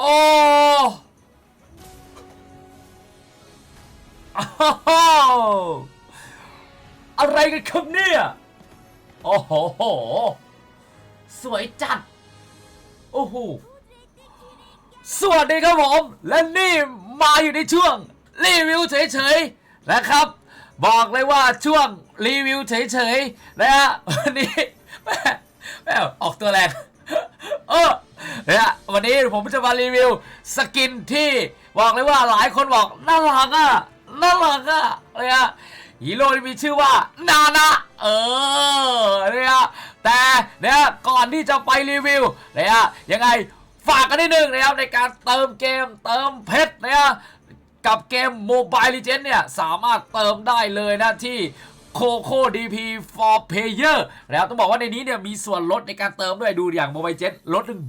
โอ้อ้าวอะไรกันครับเนี่ย โอ้โห สวยจัด โอ้โห สวัสดีครับผม และนี่มาอยู่ในช่วง รีวิวเฉยๆนะครับ บอกเลยว่าช่วงรีวิวเฉยๆนะฮะวันนี้แม่แม่ออกตัวแรงเออ นะฮะวันนี้ผมจะมารีวิวสกินที่บอกเลยว่าหลายคนบอกน่ารักอะน่ารักอะเลยอะฮีโร่ที่มีชื่อว่านานะเออเนี่ยแต่เนี่ยก่อนที่จะไปรีวิวเนี่ยยังไงฝากกันนิดนึงนะครับในการเติมเกมเติมเพชรเนะกับเกม Mobile Legends เนี่ยสามารถเติมได้เลยนะที่ Coco DP for Player แล้วต้องบอกว่าในนี้เนี่ยมีส่วนลดในการเติมด้วยดูอย่าง Mobile Legends ลดถึง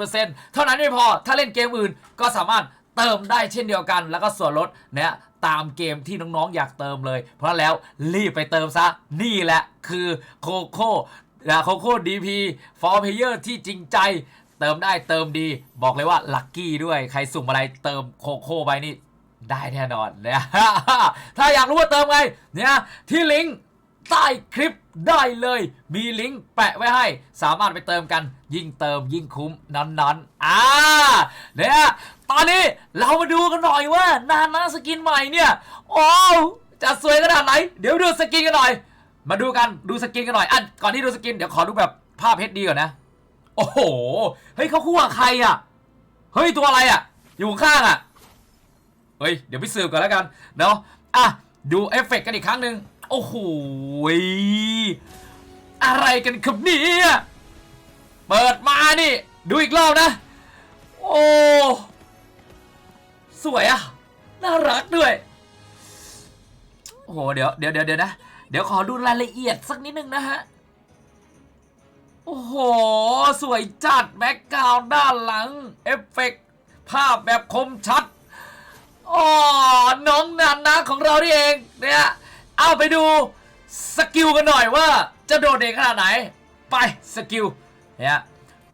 20%เท่านั้นไม่พอถ้าเล่นเกมอื่นก็สามารถเติมได้เช่นเดียวกัน แล้วก็ส่วนลดเนี่ยตามเกมที่น้องๆอยากเติมเลย เพราะแล้วรีบไปเติมซะนี่แหละคือโคโค่นะโคโค่ DP for Player ที่จริงใจเติมได้เติมดี บอกเลยว่าลัคกี้ด้วย ใครสุ่มอะไรเติมโคโค่ไปนี่ ได้แน่นอนนะถ้าอยากรู้ว่าเติมไงเนี่ยที่ลิงก์ใต้คลิปได้เลย มีลิงก์แปะไว้ให้ สามารถไปเติมกัน ยิ่งเติมยิ่งคุ้มนั้นๆอ่าเนี่ยตอนนี้เรามาดูกันหน่อยว่า นานาสกินใหม่เนี่ย โอ้จะสวยขนาดไหน เดี๋ยวดูสกินกันหน่อย มาดูกันดูสกินกันหน่อยอะก่อนที่ดูสกินเดี๋ยวขอดูแบบภาพ HD ก่อนนะ โอ้โห เฮ้ยเขาคู่กับใครอะ เฮ้ยตัวอะไรอะ อยู่ข้างอะ เฮ้ย เดี๋ยวไปสืบก่อนแล้วกันเนาะอะ ดูเอฟเฟกต์กันอีกครั้งหนึ่งโอ้โหอะไรกันครับเนี่ยเปิดมานี่ ดูอีกรอบนะ โอ้ สวยอะน่ารักด้วย โอ้โห เดี๋ยวเดี๋ยวเดี๋ยวเดี๋ยวนะ เดี๋ยวขอดูรายละเอียดสักนิดนึงนะฮะ โอ้โห สวยจัด แบ็กกราวด์ด้านหลัง เอฟเฟกต์ภาพแบบคมชัด อ๋อน้องนันนะของเรานี่เองเนี่ยเอาไปดูสกิลกันหน่อยว่าจะโดดเด่นขนาดไหน ไปสกิลเนี่ย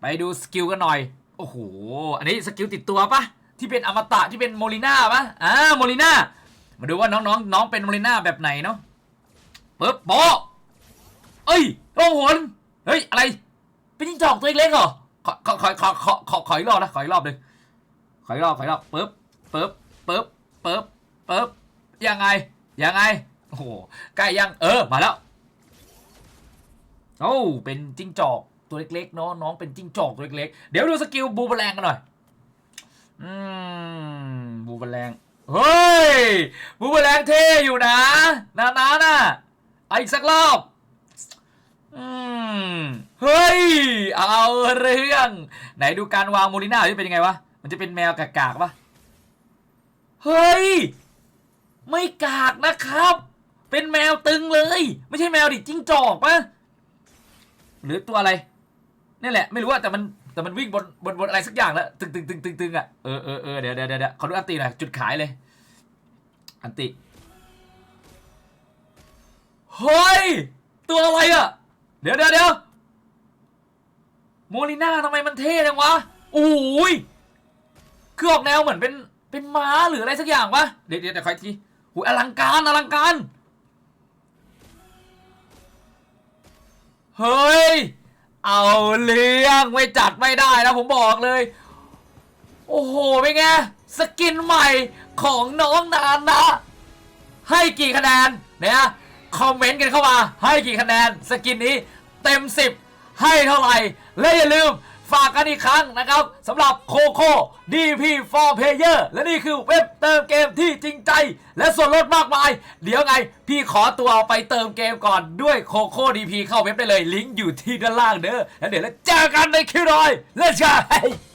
ไปดูสกิลกันหน่อยโอ้โหอันนี้สกิลติดตัวปะที่เป็นอมตะที่เป็นโมลิน่าปะอ่าโมลิน่ามาดูว่าน้องน้องน้องเป็นโมลิน่าแบบไหนเนาะปึ๊บโบะเอ้ยโอ้โหนเฮ้ยอะไรเป็นจิ้งจอกตัวเล็กเหรอขอขอขอขอขอขอขออีกรอบนะขออีกรอบหนึ่งขออีกรอบขออีกรอบปึ๊บปึ๊บ ปึ๊บปึ๊บปึ๊บยังไงยังไงโอ้โหใกล้ยังเออมาแล้วโอ้เป็นจิ้งจอกตัวเล็กๆเนาะน้องเป็นจิ้งจอกตัวเล็กๆเดี๋ยวดูสกิลบูมแรงกันหน่อยอืมบูมแรงเฮ้ยบูมแรงเท่อยู่นะนานาน่ะเอาอีกสักรอบอืมเฮ้ยเอาเรื่อง ไหนดูการวางโมลิน่าที่เป็นยังไงวะมันจะเป็นแมวกากๆปะ เฮ้ย ไม่กากนะครับ เป็นแมวตึงเลย ไม่ใช่แมวดิจิ้งจอกปะหรือตัวอะไรนี่แหละ ไม่รู้อะแต่มันแต่มันวิ่งบนบนบนอะไรสักอย่างแล้วตึงตึงตึงตึงตึงอะเออเออเออเดี๋ยวเดี๋ยวเดี๋ยวขอดูอันติหน่อยจุดขายเลย อันติเฮ้ย ตัวอะไรอะ เดี๋ยวเดี๋ยวเดี๋ยวโมลิน่าทำไมมันเท่จังวะอุ้ยคือออกแนวเหมือนเป็น เป็นม้าหรืออะไรสักอย่างวะเดี๋ยวเดี๋ยวเดี๋ยวคอยทีหูยอลังการอลังการ เฮ้ย เอาเรื่องไม่จัดไม่ได้นะผมบอกเลย โอ้โหเป็นไง สกินใหม่ของน้องนานนะ ให้กี่คะแนนเนี่ยคอมเมนต์กันเข้ามา ให้กี่คะแนน สกินนี้เต็ม 10 ให้เท่าไหร่ และอย่าลืม ฝากกันอีกครั้งนะครับสำหรับโคโค่ DP for Player และนี่คือเว็บเติมเกมที่จริงใจ และส่วนลดมากมาย เดี๋ยวไง พี่ขอตัวไปเติมเกมก่อนด้วยโคโค่ DP เข้าเว็บได้เลย ลิงก์อยู่ที่ด้านล่างเด้อแล้วเดี๋ยวเราเจอกันในคิวรอย Let's go